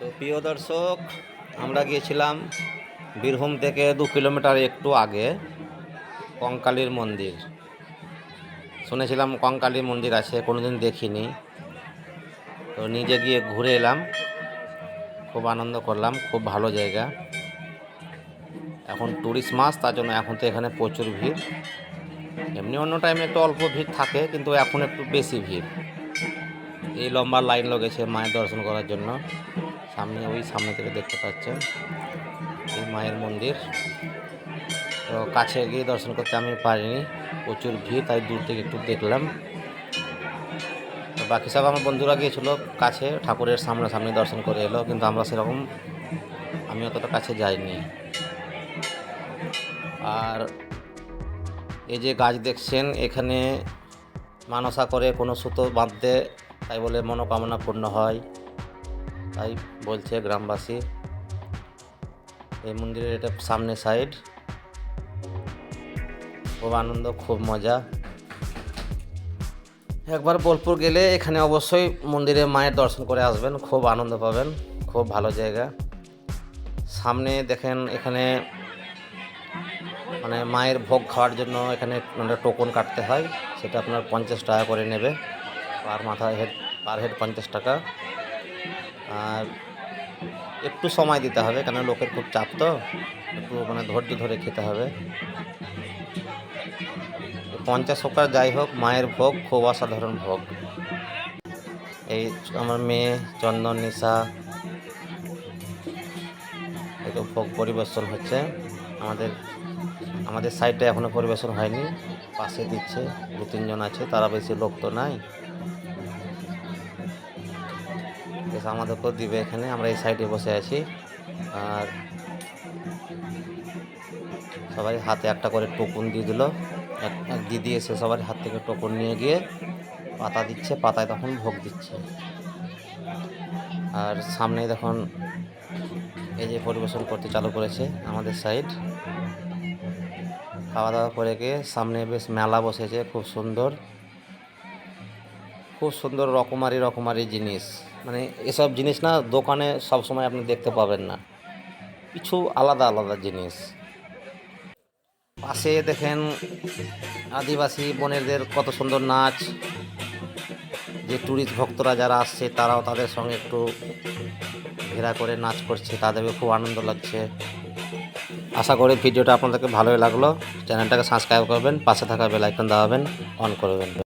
তো প্রিয় দর্শক, আমরা গিয়েছিলাম বীরভূম থেকে দু কিলোমিটার একটু আগে কঙ্কালীর মন্দির। শুনেছিলাম কঙ্কালীর মন্দির আছে, কোনোদিন দেখিনি। তো নিজে গিয়ে ঘুরে এলাম, খুব আনন্দ করলাম, খুব ভালো জায়গা। এখন ট্যুরিস্ট মাস তার জন্য এখন তো এখানে প্রচুর ভিড়। এমনি অন্য টাইমে একটু অল্প ভিড় থাকে, কিন্তু এখন একটু বেশি ভিড়। এই লম্বা লাইন লেগেছে মায়ের দর্শন করার জন্য। সামনে, ওই সামনে থেকে দেখতে পাচ্ছেন এই মায়ের মন্দির। তো কাছে গিয়ে দর্শন করতে আমি পারিনি, প্রচুর ভিড়, তাই দূর থেকে একটু দেখলাম। বাকি সব আমার বন্ধুরা গিয়েছিল কাছে, ঠাকুরের সামনাসামনি দর্শন করে এলো, কিন্তু আমরা সেরকম, আমি অতটা কাছে যাইনি। আর এই যে গাছ দেখছেন, এখানে মানসা করে কোনো সুতো বাঁধতে, তাই বলে মনোকামনা পূর্ণ হয়। তাই বলছে গ্রামবাসী। এই মন্দিরের এটা সামনে সাইড। খুব আনন্দ, খুব মজা। একবার বোলপুর গেলে এখানে অবশ্যই মন্দিরে মায়ের দর্শন করে আসবেন, খুব আনন্দ পাবেন, খুব ভালো জায়গা। সামনে দেখেন এখানে মানে মায়ের ভোগ খাওয়ার জন্য এখানে মানে টোকন কাটতে হয়, সেটা আপনার পঞ্চাশ টাকা করে নেবে। পার মাথা হেড, পার হেড পঞ্চাশ টাকা। আর একটু সময় দিতে হবে কেন লোকের খুব চাপ তো। একটু মানে ধৈর্য ধরে খেতে হবে। পঞ্চাশ টাকা যাই হোক, মায়ের ভোগ, খুব অসাধারণ ভোগ। এই আমার মেয়ে, চন্দন, নিশা, এই ভোগ পরিবেশন হচ্ছে। আমাদের আমাদের সাইডে এখনও পরিবেশন হয়নি। পাশে দিচ্ছে দু তিনজন আছে, তারা বেশি লোক তো নাই। আমাদেরকেও দিবে এখানে আমরা এই সাইডে বসে আছি। আর সবাই হাতে একটা করে টোকন দিয়ে দিল। এক দিদি এসে সবার হাত থেকে টোকন নিয়ে গিয়ে পাতা দিচ্ছে, পাতায় তখন ভোগ দিচ্ছে। আর সামনে তখন এই যে পরিবেশন করতে চালু করেছে আমাদের সাইড। খাওয়া দাওয়া করে গিয়ে সামনে বেশ মেলা বসেছে, খুব সুন্দর। খুব সুন্দর রকমারি রকমারি জিনিস। মানে এসব জিনিস না দোকানে সব সময় আপনি দেখতে পাবেন না। কিছু আলাদা আলাদা জিনিস। পাশে দেখেন আদিবাসী বোনেদের কত সুন্দর নাচ। যে ট্যুরিস্ট ভক্তরা যারা আসছে, তারাও তাদের সঙ্গে একটু ঘেরা করে নাচ করছে। তাদেরকে খুব আনন্দ লাগছে। আশা করি ভিডিওটা আপনাদেরকে ভালোই লাগল। চ্যানেলটাকে সাবস্ক্রাইব করবেন, পাশে থাকা বেল আইকন দাবাবেন অন করবেন